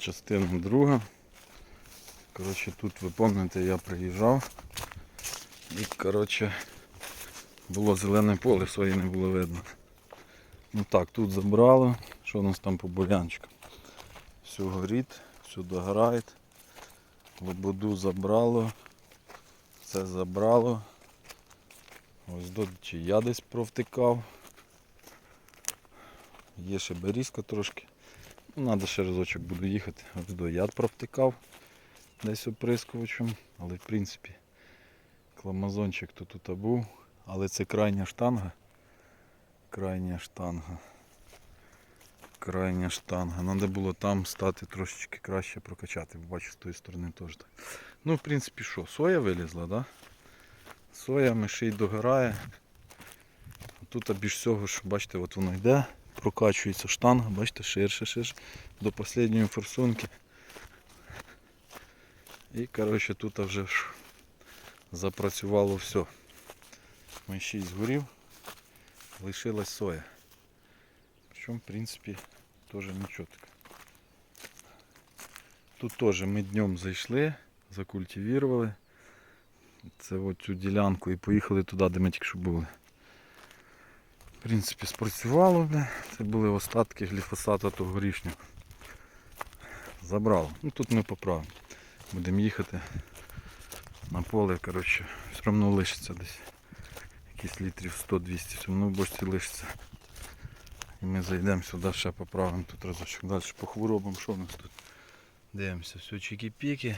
частина друга. Коротше, тут ви пам'ятаєте, я приїжджав і коротше, було зелене поле, своє не було видно. Ну так, тут забрало. Що у нас там по бурянчикам? Все горить, все догорає. Лободу забрало. Це забрало. Ось до чи я десь провтикав. Є ще берізка трошки. Надо ще разочок буду їхати. Ось до я провтикав десь оприскувачем. Але в принципі кламазончик то тут був. Але це крайня штанга. Крайня штанга. Крайня штанга. Треба було там стати трошечки краще прокачати. Бачу, з тої сторони теж так. Ну, в принципі, що, соя вилізла, да? Соя мишей догорає. Тут більш всього, що бачите, от воно йде, прокачується штанга, бачите, ширше, ширше, до останньої форсунки. І коротше тут вже запрацювало все. Мишій згорів, лишилась соя. Причому, в принципі, теж нічого таке. Тут теж ми днем зайшли, закультивували. Це от цю ділянку і поїхали туди, де ми тільки що були. В принципі, спрацювало. Це були остатки гліфосата того горішнього. Забрало. Ну тут ми поправимо. Будемо їхати на поле, коротше, все одно лишиться десь. Якісь літрів 100-200, все одно в бочці лишиться. І ми зайдемо сюди, ще поправимо тут разочок. Далі по хворобам, що у нас тут? Дивимося, все чики-піки.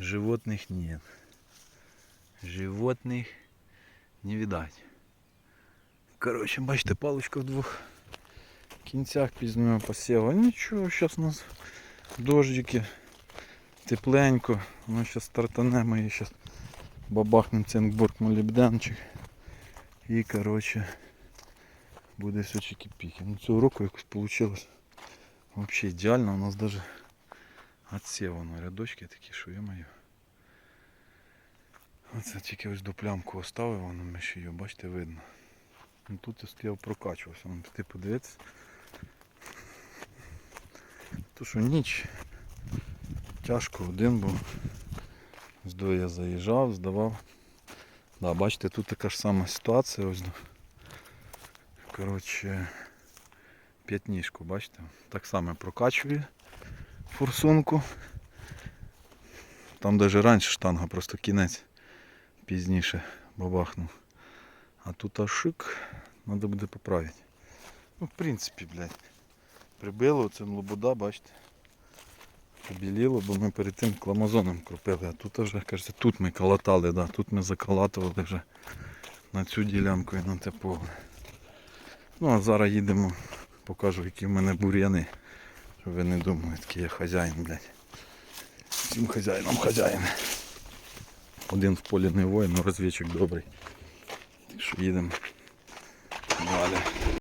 Животних нет. Животних не видать. Коротше, бачите, паличка в двох кінцях пізнього посіву. Нічого, зараз у нас дождики, тепленько. Воно зараз стартане, ми зараз бабахнемо цинкборг молібденчик. І коротше буде все чики-піки. Ну цього року якось вийшло взагалі ідеально. У нас навіть отсів рядочки такі, що я маю. Оце тільки ось до плямку оставив, воно ми ще її, бачите, видно. Ну, тут я стояв прокачувався, піти подивитися. То що ніч. Тяжко один був. Здо я заїжджав, здавав. Да, бачите, тут така ж сама ситуація. Ось. Коротше, п'ятніжку, бачите? Так само прокачує форсунку. Там навіть раніше штанга, просто кінець пізніше бабахнув. А тут аж шик, треба буде поправити. Ну, в принципі, блядь, прибило це лобода, бачите. Побіліло, бо ми перед тим кламазоном кропили, а тут вже, кажеться, тут ми калатали, да, тут ми закалатували вже на цю ділянку і на те поле. Ну а зараз їдемо, покажу, які в мене бур'яни. Щоб ви не думали, такий я хазяїн, блядь. Всім хазяїнам хазяїн. Один в полі не воїн, але розвідчик добрий. Їдемо далі.